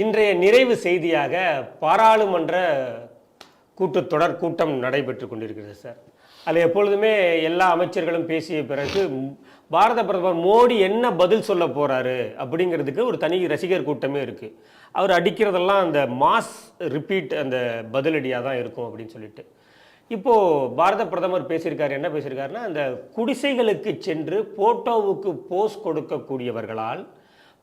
இன்றைய நிறைவு செய்தியாக பாராளுமன்ற கூட்டத்தொடர் கூட்டம் நடைபெற்று கொண்டிருக்கிறது சார். அதில் எப்பொழுதுமே எல்லா அமைச்சர்களும் பேசிய பிறகு பாரத பிரதமர் மோடி என்ன பதில் சொல்ல போகிறாரு அப்படிங்கிறதுக்கு ஒரு தனி ரசிகர் கூட்டமே இருக்குது அவர் அடிக்கிறதெல்லாம் அந்த மாஸ் ரிப்பீட் அந்த பதிலடியாக தான் இருக்கும் அப்படின்னு சொல்லிட்டு. இப்போது பாரத பிரதமர் பேசியிருக்காரு என்ன பேசியிருக்காருன்னா அந்த குடிசைகளுக்கு சென்று போட்டோவுக்கு போஸ் கொடுக்கக்கூடியவர்களால்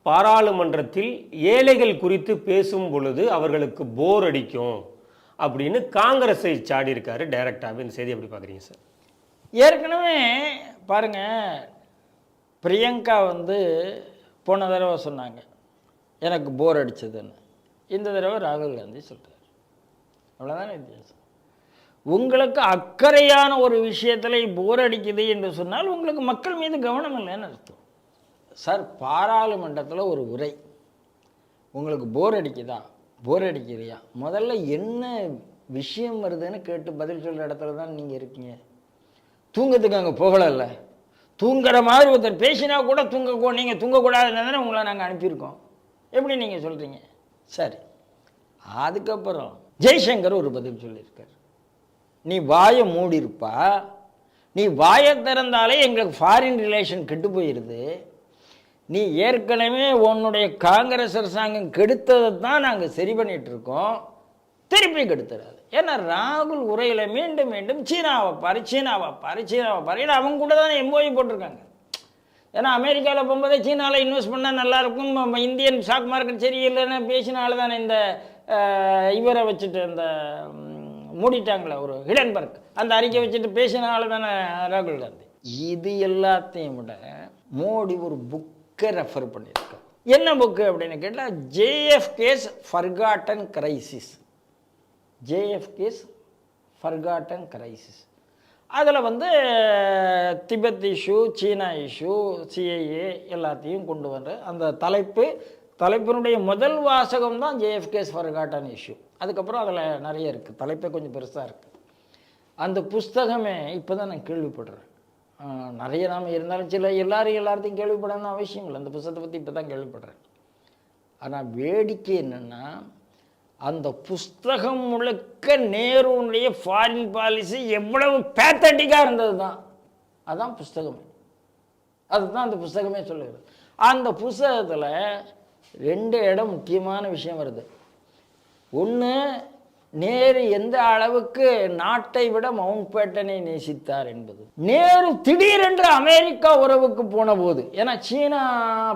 பாராளுமன்றத்தில் ஏழைகள் குறித்து பேசும் பொழுது அவர்களுக்கு போர் அடிக்கும் அப்படின்னு காங்கிரஸை சாடியிருக்காரு டைரக்டாகவே இந்த செய்தி எப்படி பார்க்குறீங்க சார்? ஏற்கனவே பாருங்க பிரியங்கா வந்து போன தடவை சொன்னாங்க எனக்கு போர் அடிச்சதுன்னு. இந்த தடவை ராகுல் காந்தி சொல்கிறார் அவ்வளோதானே வித்தியாசம். உங்களுக்கு அக்கறையான ஒரு விஷயத்தில் போர் அடிக்குது என்று சொன்னால் உங்களுக்கு மக்கள் மீது கவனம் இல்லைன்னு அர்த்தம். சார் பாராளுமன்றத்தில் ஒரு உரை. உங்களுக்கு போர் அடிக்குதா? போர் அடிக்கிறியா? முதல்ல என்ன விஷயம் வருதுன்னு கேட்டு பதில் சொல்கிற இடத்துல தான் நீங்கள் இருக்கீங்க. தூங்கத்துக்கு அங்கே போகலைல்ல. தூங்குற மாதிரி ஒருத்தர் பேசினா கூட தூங்க நீங்கள் தூங்கக்கூடாதுன்னு தானே உங்களை நாங்கள் அனுப்பியிருக்கோம். எப்படி நீங்கள் சொல்கிறீங்க சரி. அதுக்கப்புறம் ஜெய்சங்கர் ஒரு பதில் சொல்லியிருக்கார். நீ வாயை மூடியிருப்பா. நீ வாயை திறந்தாலே எங்களுக்கு ஃபாரின் ரிலேஷன் கெட்டு போயிடுது நீ ஏற்கனவே உன்னுடைய காங்கிரஸ் அரசாங்கம் கெடுத்ததை தான் நாங்கள் சரி பண்ணிட்டு இருக்கோம் திருப்பி கெடுத்துறாது. ஏன்னா ராகுல் உரையில் மீண்டும் மீண்டும் சீனாவை பாரு சீனாவை பாரு சீனாவை பாரு. ஏன்னா அவங்க கூட தான் எம்போய் போட்டிருக்காங்க. ஏன்னா அமெரிக்காவில் போகும்போதே சீனாவில் இன்வெஸ்ட் பண்ணால் நல்லாயிருக்கும் நம்ம இந்தியன் ஸ்டாக் மார்க்கெட் சரியில்லைன்னு பேசினால தானே இந்த இவரை வச்சுட்டு இந்த மூடிட்டாங்களே ஒரு ஹிடன்பர்க். அந்த அறிக்கை வச்சுட்டு பேசினால தானே ராகுல் காந்தி. இது எல்லாத்தையும் விட மோடி ஒரு புக் புக்கை ரெஃபர் பண்ணியிருக்கார் என்ன புக்கு அப்படின்னு கேட்டால் JFK's forgotten crisis JFK's forgotten crisis அதில் வந்து Tibet issue China issue CIA எல்லாத்தையும் கொண்டு வந்து அந்த தலைப்பு தலைப்பினுடைய முதல் வாசகம் தான் ஜேஎஃப்கேஸ் ஃபர்காட்டன் இஷ்யூ அதுக்கப்புறம் அதில் நிறைய இருக்குது தலைப்பே கொஞ்சம் பெருசாக இருக்குது அந்த புஸ்தகமே இப்போ தான் நான் கேள்விப்படுறேன். நிறைய நாம இருந்தாலும் சில எல்லாரும் எல்லாத்தையும் கேள்விப்படணும்னு அவசியம் இல்லை. அந்த புஸ்தகத்தை பற்றி இப்போ தான் கேள்விப்படுறேன். ஆனால் வேடிக்கை என்னென்னா அந்த புஸ்தகம் முழுக்க நேருனுடைய ஃபாரின் பாலிசி எவ்வளவு பேத்தட்டிக்காக இருந்தது தான் அதுதான் புஸ்தகமே. அதுதான் அந்த புஸ்தகமே சொல்லுகிறது அந்த புஸ்தகத்தில் ரெண்டு இடம் முக்கியமான விஷயம் வருது. ஒன்று நேரு எந்த அளவுக்கு நாட்டை விட மவுண்ட் பேட்டனை நேசித்தார் என்பது. நேரு திடீரென்று அமெரிக்கா உறவுக்கு போன போது ஏன்னா சீனா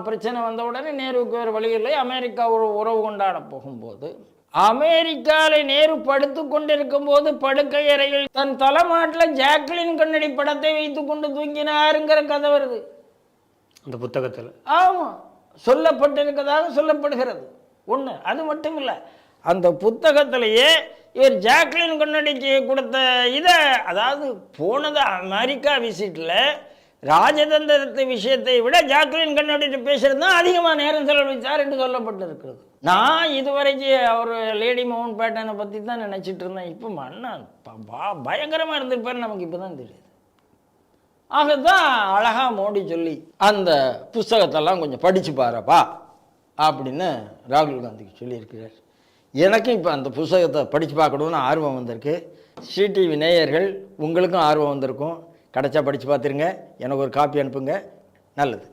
பிரச்சனை வந்த உடனே நேருவுக்கு வேறு வழி இல்லை அமெரிக்கா ஒரு உறவு கொண்டாட போகும்போது அமெரிக்காவில் நேரு படுத்து கொண்டிருக்கும் போது படுக்கை அறையில் தன் தலைமாட்டில் ஜாக்லின் கண்ணடி படத்தை வைத்து கொண்டு தூங்கினாருங்கிற கதை வருது. அந்த புத்தகத்தில். ஆமாம் சொல்லப்பட்டிருக்கதாக சொல்லப்படுகிறது. ஒன்று அது மட்டும் இல்லை அந்த புத்தகத்திலேயே இவர் ஜாக்லின் கண்ணடிக்கு கொடுத்த இதை அதாவது போனது அமெரிக்கா விசிட்டில் ராஜதந்திரத்து விஷயத்தை விட ஜாக்லின் கண்ணடிட்டு பேசுறது தான் அதிகமாக நேரம் செலவழித்தார் என்று சொல்லப்பட்டிருக்கிறது. நான் இதுவரைக்கும் அவர் லேடி மோகன் பேட்டனை பற்றி தான் நினச்சிட்டு இருந்தேன். இப்போ மன்னா பயங்கரமாக இருந்திருப்பார் நமக்கு இப்போ தான் தெரியுது. ஆகத்தான் அழகா மோடி சொல்லி அந்த புஸ்தகத்தெல்லாம் கொஞ்சம் படித்து பாருப்பா அப்படின்னு ராகுல் காந்திக்கு சொல்லியிருக்கிறார். எனக்கும் இப்போ அந்த புஸ்தகத்தை படித்து பார்க்கணுன்னு ஆர்வம் வந்திருக்கு. ஸ்ரீடிவி நேயர்கள் உங்களுக்கும் ஆர்வம் வந்திருக்கும். கிடைச்சா படித்து பார்த்துருங்க. எனக்கு ஒரு காப்பி அனுப்புங்க. நல்லது.